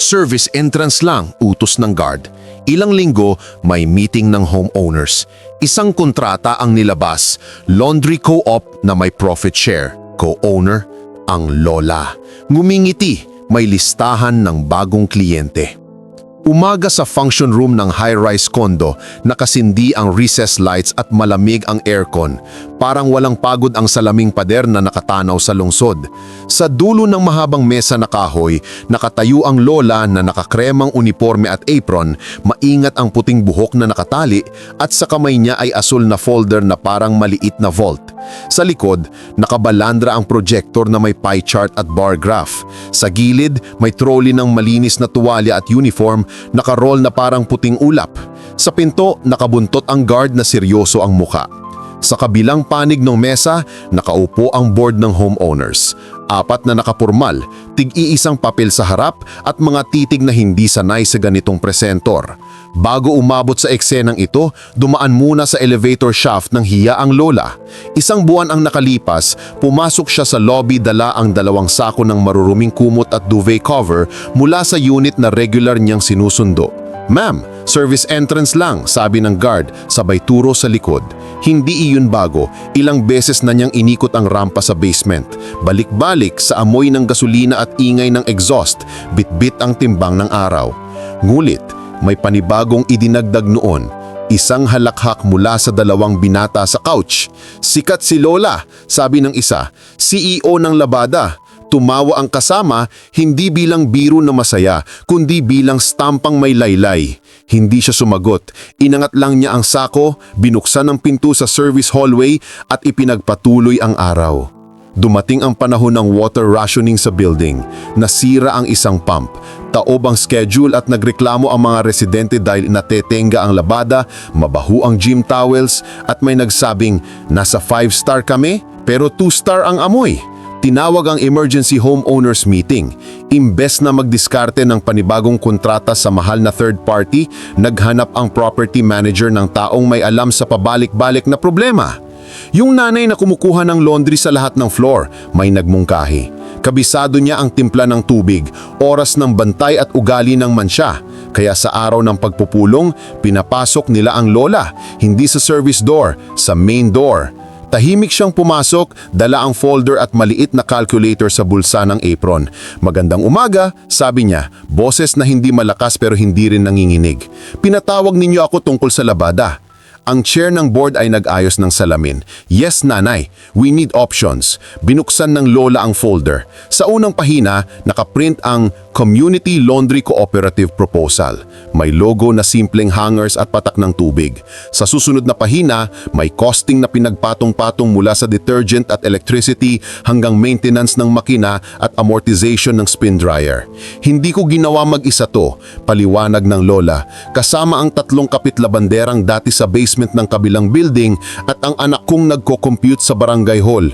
Service entrance lang, utos ng guard. Ilang linggo, may meeting ng homeowners. Isang kontrata ang nilabas, laundry co-op na may profit share. Co-owner, ang Lola. Ngumingiti, may listahan ng bagong kliyente. Umaga sa function room ng high-rise condo, nakasindi ang recess lights at malamig ang aircon. Parang walang pagod ang salaming pader na nakatanaw sa lungsod. Sa dulo ng mahabang mesa na kahoy, nakatayo ang lola na nakakremang uniforme at apron, maingat ang puting buhok na nakatali at sa kamay niya ay asul na folder na parang maliit na vault. Sa likod, nakabalandra ang projector na may pie chart at bar graph. Sa gilid, may trolley ng malinis na tuwalya at uniform, nakaroll na parang puting ulap. Sa pinto, nakabuntot ang guard na seryoso ang muka. Sa kabilang panig ng mesa, nakaupo ang board ng homeowners. Apat na nakapurmal, tig-iisang papel sa harap at mga titig na hindi sanay sa ganitong presentor. Bago umabot sa eksenang ito, dumaan muna sa elevator shaft ng hiya ang lola. Isang buwan ang nakalipas, pumasok siya sa lobby dala ang dalawang sako ng maruruming kumot at duvet cover mula sa unit na regular niyang sinusundo. Ma'am, service entrance lang, sabi ng guard, sabay turo sa likod. Hindi iyon bago, ilang beses na niyang inikot ang rampa sa basement. Balik-balik sa amoy ng gasolina at ingay ng exhaust, bit-bit ang timbang ng araw. Ngulit, may panibagong idinagdag noon, isang halakhak mula sa dalawang binata sa couch. Sikat si Lola, sabi ng isa, CEO ng Labada. Tumawa ang kasama, hindi bilang biro na masaya, kundi bilang stampang may laylay. Hindi siya sumagot. Inangat lang niya ang sako, binuksan ang pinto sa service hallway at ipinagpatuloy ang araw. Dumating ang panahon ng water rationing sa building. Nasira ang isang pump. Taob ang schedule at nagreklamo ang mga residente dahil natetenga ang labada, mabaho ang gym towels at may nagsabing nasa 5-star kami pero 2-star ang amoy. Tinawag ang emergency homeowners meeting. Imbes na magdiskarte ng panibagong kontrata sa mahal na third party, naghanap ang property manager ng taong may alam sa pabalik-balik na problema. Yung nanay na kumukuha ng laundry sa lahat ng floor, may nagmungkahi. Kabisado niya ang timpla ng tubig, oras ng bantay at ugali ng mansya. Kaya sa araw ng pagpupulong, pinapasok nila ang lola, hindi sa service door, sa main door. Tahimik siyang pumasok, dala ang folder at maliit na calculator sa bulsa ng apron. Magandang umaga, sabi niya, boses na hindi malakas pero hindi rin nanginginig. Pinatawag ninyo ako tungkol sa labada. Ang chair ng board ay nag-ayos ng salamin. Yes, nanay. We need options. Binuksan ng lola ang folder. Sa unang pahina, nakaprint ang Community Laundry Cooperative Proposal. May logo na simpleng hangers at patak ng tubig. Sa susunod na pahina, may costing na pinagpatong-patong mula sa detergent at electricity hanggang maintenance ng makina at amortization ng spin dryer. Hindi ko ginawa mag-isa to, paliwanag ng lola, kasama ang tatlong kapitlabanderang dati sa basement ng kabilang building at ang anak kong nagko-compute sa barangay hall.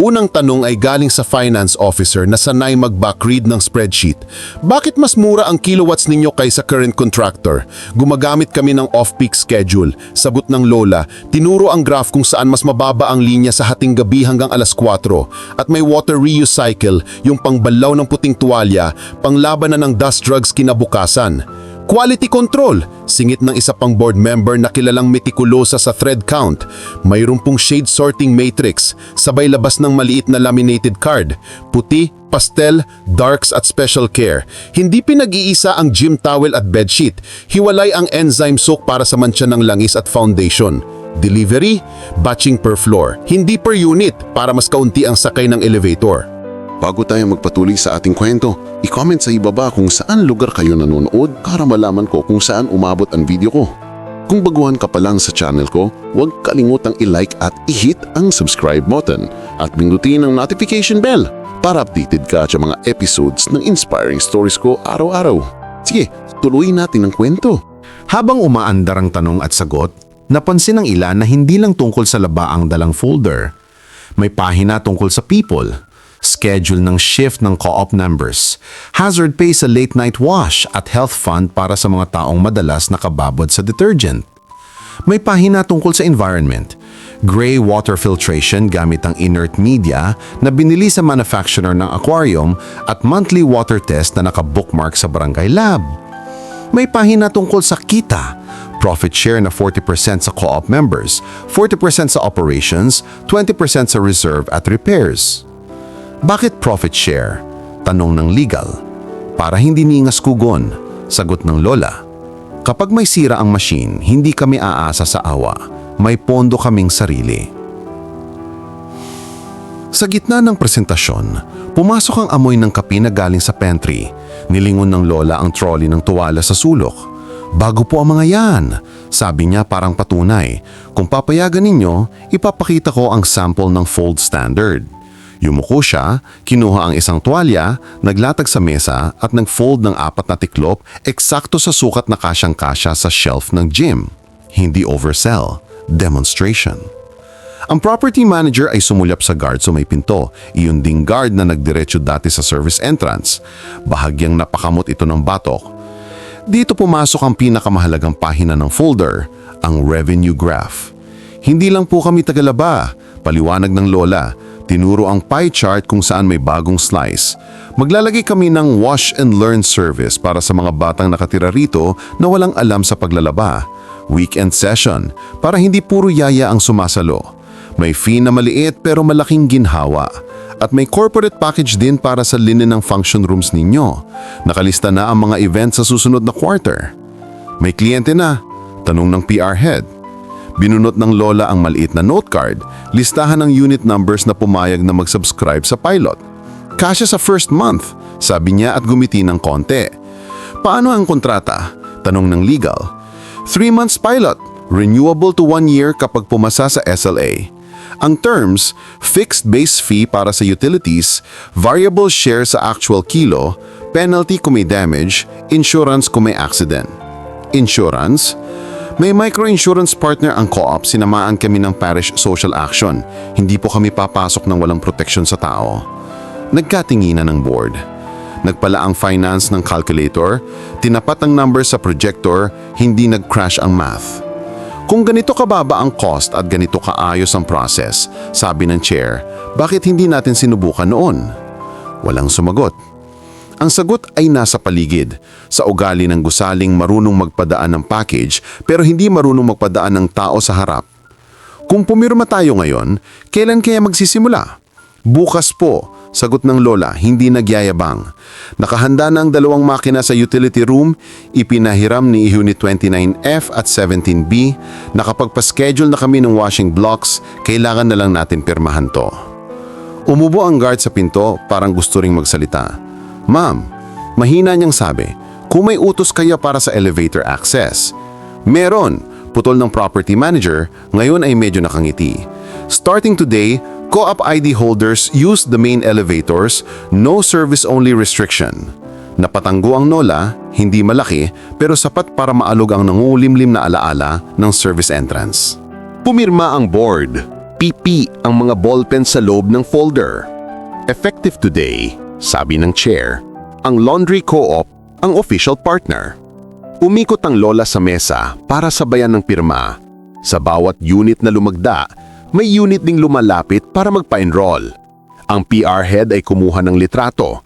Unang tanong ay galing sa finance officer na sanay mag-backread ng spreadsheet. Bakit mas mura ang kilowatts ninyo kaysa current contractor? Gumagamit kami ng off-peak schedule. Sabot ng lola, tinuro ang graph kung saan mas mababa ang linya sa hating gabi hanggang alas 4. At may water reuse cycle, yung pangbalaw ng puting tuwalya, panglaban na ng dust drugs kinabukasan. Quality control, singit ng isa pang board member na kilalang metikulosa sa thread count. Mayroon pong shade sorting matrix, sabay labas ng maliit na laminated card. Puti, pastel, darks at special care. Hindi pinag-iisa ang gym towel at bedsheet. Hiwalay ang enzyme soak para sa mancha ng langis at foundation. Delivery, batching per floor. Hindi per unit para mas kaunti ang sakay ng elevator. Bago tayo magpatuloy sa ating kwento, i-comment sa ibaba kung saan lugar kayo nanonood para malaman ko kung saan umabot ang video ko. Kung baguhan ka pa lang sa channel ko, huwag kalimutang i-like at i-hit ang subscribe button at pindutin ang notification bell para updated ka sa mga episodes ng inspiring stories ko araw-araw. Sige, tuloy natin ang kwento. Habang umaandar ang tanong at sagot, napansin ng ilan na hindi lang tungkol sa laba ang dalang folder. May pahina tungkol sa people, schedule ng shift ng co-op members, hazard pay sa late night wash at health fund para sa mga taong madalas nakababod sa detergent. May pahina tungkol sa environment, gray water filtration gamit ang inert media na binili sa manufacturer ng aquarium at monthly water test na naka-bookmark sa barangay lab. May pahina tungkol sa kita, profit share na 40% sa co-op members, 40% sa operations, 20% sa reserve at repairs. Bakit profit share? Tanong ng legal. Para hindi niingas kugon, sagot ng lola. Kapag may sira ang machine, hindi kami aasa sa awa. May pondo kaming sarili. Sa gitna ng presentasyon, pumasok ang amoy ng kape na galing sa pantry. Nilingon ng lola ang trolley ng tuwala sa sulok. Bago po ang mga yan, sabi niya parang patunay. Kung papayagan ninyo, ipapakita ko ang sample ng fold standard. Yumuko siya, kinuha ang isang tuwalya, naglatag sa mesa at nag-fold ng apat na tiklop eksakto sa sukat na kasyang-kasya sa shelf ng gym. Hindi oversell, demonstration. Ang property manager ay sumulyap sa guard sa may pinto, iyon ding guard na nagdiretso dati sa service entrance. Bahagyang napakamot ito ng batok. Dito pumasok ang pinakamahalagang pahina ng folder, ang revenue graph. Hindi lang po kami tagalaba, paliwanag ng lola. Tinuro ang pie chart kung saan may bagong slice. Maglalagay kami ng wash and learn service para sa mga batang nakatira rito na walang alam sa paglalaba. Weekend session para hindi puro yaya ang sumasalo. May fee na maliit pero malaking ginhawa. At may corporate package din para sa linen ng function rooms ninyo. Nakalista na ang mga events sa susunod na quarter. May kliyente na, tanong ng PR head. Binunot ng lola ang maliit na note card, listahan ng unit numbers na pumayag na mag-subscribe sa pilot. Kasya sa first month, sabi niya at gumiti ng konti. Paano ang kontrata? Tanong ng legal. Three months pilot, renewable to one year kapag pumasa sa SLA. Ang terms, fixed base fee para sa utilities, variable share sa actual kilo, penalty kung may damage, insurance kung may accident. Insurance? May micro-insurance partner ang co-op, sinamaan kami ng parish social action. Hindi po kami papasok ng walang proteksyon sa tao. Nagkatinginan ng board. Nagpala ang finance ng calculator, tinapat ang number sa projector, hindi nag-crash ang math. Kung ganito kababa ang cost at ganito kaayos ang process, sabi ng chair, bakit hindi natin sinubukan noon? Walang sumagot. Ang sagot ay nasa paligid, sa ugali ng gusaling marunong magpadaan ng package pero hindi marunong magpadaan ng tao sa harap. Kung pumirma tayo ngayon, kailan kaya magsisimula? Bukas po, sagot ng lola, hindi nagyayabang. Nakahanda na ang dalawang makina sa utility room, ipinahiram ni Unit 29F at 17B, nakapagpa-schedule na kami ng washing blocks, kailangan na lang natin pirmahan to. Umubo ang guard sa pinto, parang gusto ring magsalita. Ma'am, mahina niyang sabi, kung may utos kayo para sa elevator access. Meron, putol ng property manager, ngayon ay medyo nakangiti. Starting today, co-op ID holders use the main elevators, no service-only restriction. Napatanggo ang NOLA, hindi malaki, pero sapat para maalog ang nangulimlim na alaala ng service entrance. Pumirma ang board. PP ang mga ballpen sa loob ng folder. Effective today, sabi ng chair, ang Laundry Co-op ang official partner. Umikot ang lola sa mesa para sabayan ng pirma. Sa bawat unit na lumagda, may unit ding lumalapit para magpa-enroll. Ang PR head ay kumuha ng litrato,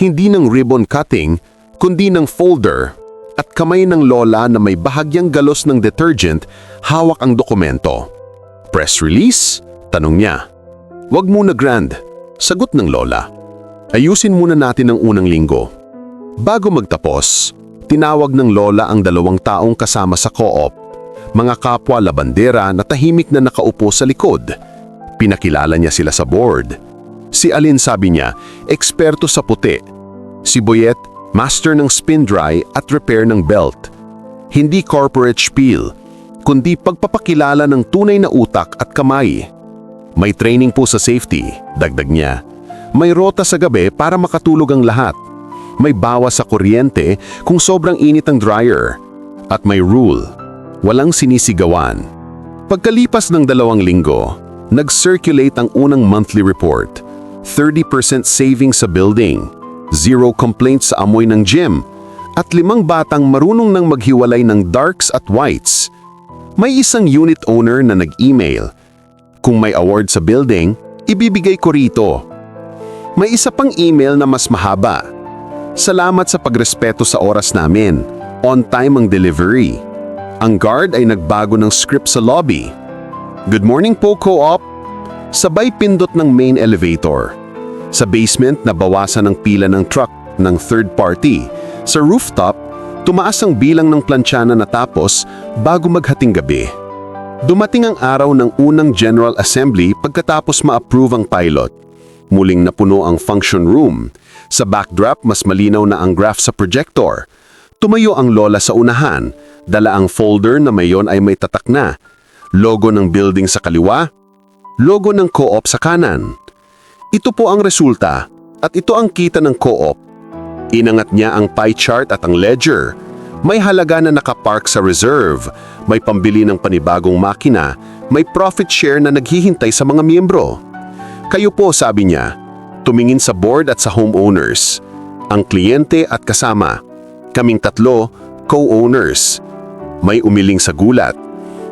hindi ng ribbon cutting, kundi ng folder at kamay ng lola na may bahagyang galos ng detergent, hawak ang dokumento. Press release? Tanong niya. Wag muna grand. Sagot ng lola. Ayusin muna natin ang unang linggo. Bago magtapos, tinawag ng lola ang dalawang taong kasama sa co-op, mga kapwa labandera na tahimik na nakaupo sa likod. Pinakilala niya sila sa board. Si Alin sabi niya, eksperto sa puti. Si Boyet, master ng spin dry at repair ng belt. Hindi corporate spiel, kundi pagpapakilala ng tunay na utak at kamay. May training po sa safety, dagdag niya. May rota sa gabi para makatulog ang lahat. May bawas sa kuryente kung sobrang init ang dryer. At may rule, walang sinisigawan. Pagkalipas ng dalawang linggo, nag-circulate ang unang monthly report. 30% savings sa building, zero complaints sa amoy ng gym, at limang batang marunong nang maghiwalay ng darks at whites. May isang unit owner na nag-email, Kung may award sa building, ibibigay ko rito. May isa pang email na mas mahaba. Salamat sa pagrespeto sa oras namin. On time ang delivery. Ang guard ay nagbago ng script sa lobby. Good morning po, co-op. Sabay pindot ng main elevator. Sa basement, nabawasan ang pila ng truck ng third party. Sa rooftop, tumaas ang bilang ng plancha na natapos bago maghating gabi. Dumating ang araw ng unang General Assembly pagkatapos ma-approve ang pilot. Muling napuno ang function room. Sa backdrop, mas malinaw na ang graph sa projector. Tumayo ang lola sa unahan. Dala ang folder na mayon ay may tatak na. Logo ng building sa kaliwa, logo ng co-op sa kanan. Ito po ang resulta at ito ang kita ng co-op. Inangat niya ang pie chart at ang ledger. May halaga na nakapark sa reserve, may pambili ng panibagong makina, may profit share na naghihintay sa mga miyembro. Kayo po, sabi niya, tumingin sa board at sa homeowners, ang kliyente at kasama. Kaming tatlo, co-owners. May umiling sa gulat,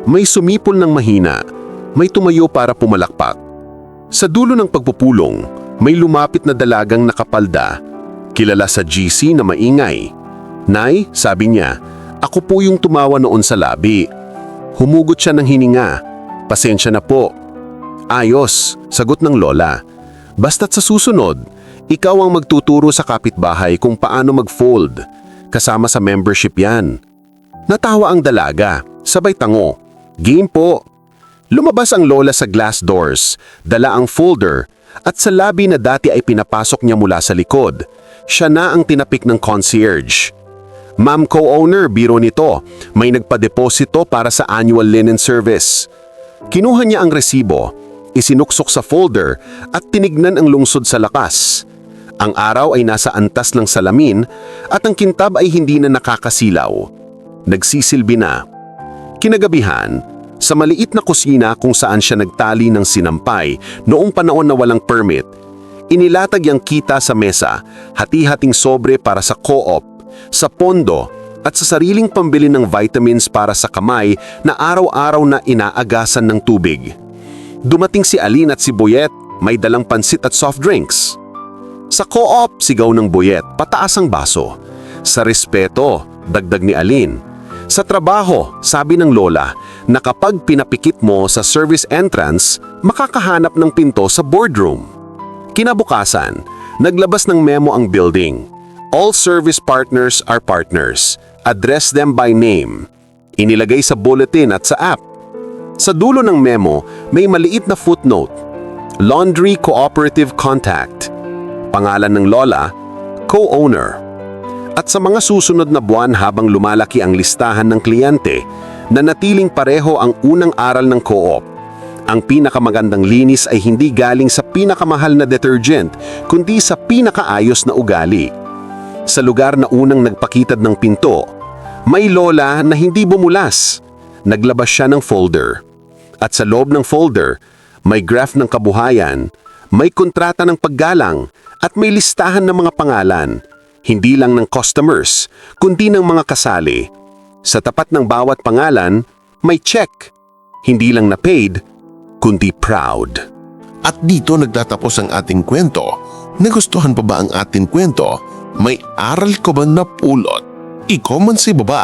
may sumipol ng mahina, may tumayo para pumalakpak. Sa dulo ng pagpupulong, may lumapit na dalagang nakapalda, kilala sa GC na maingay. Nay, sabi niya, ako po yung tumawa noon sa labi. Humugot siya ng hininga. Pasensya na po. Ayos, sagot ng lola. Basta't sa susunod, ikaw ang magtuturo sa kapitbahay kung paano mag-fold. Kasama sa membership yan. Natawa ang dalaga, sabay tango. Game po. Lumabas ang lola sa glass doors, dala ang folder, at sa labi na dati ay pinapasok niya mula sa likod. Siya na ang tinapik ng concierge. Ma'am co-owner, biro nito. May nagpa-deposito para sa annual linen service. Kinuha niya ang resibo, isinuksok sa folder at tinignan ang lungsod sa lakas. Ang araw ay nasa antas ng salamin at ang kintab ay hindi na nakakasilaw. Nagsisilbi na. Kinagabihan, sa maliit na kusina kung saan siya nagtali ng sinampay noong panahon na walang permit, inilatag yung kita sa mesa, hati-hating sobre para sa co-op, sa pondo at sa sariling pambili ng vitamins para sa kamay na araw-araw na inaagasan ng tubig. Dumating si Aline at si Boyet, may dalang pansit at soft drinks. Sa co-op, sigaw ng Boyet, pataas ang baso. Sa respeto, dagdag ni Aline. Sa trabaho, sabi ng lola, na kapag pinapikit mo sa service entrance, makakahanap ng pinto sa boardroom. Kinabukasan, naglabas ng memo ang building. All service partners are partners. Address them by name. Inilagay sa bulletin at sa app. Sa dulo ng memo, may maliit na footnote. Laundry Cooperative Contact. Pangalan ng lola, co-owner. At sa mga susunod na buwan habang lumalaki ang listahan ng kliyente, nanatiling pareho ang unang aral ng co-op. Ang pinakamagandang linis ay hindi galing sa pinakamahal na detergent, kundi sa pinakaayos na ugali. Sa lugar na unang nagpakitad ng pinto, may lola na hindi bumulas. Naglabas siya ng folder. At sa loob ng folder, may graph ng kabuhayan, may kontrata ng paggalang, at may listahan ng mga pangalan, hindi lang ng customers, kundi ng mga kasali. Sa tapat ng bawat pangalan, may check, hindi lang na paid, kundi proud. At dito nagtatapos ang ating kwento. Nagustuhan pa ba ang ating kwento? May aral ko ba napulot? I-comment sa baba.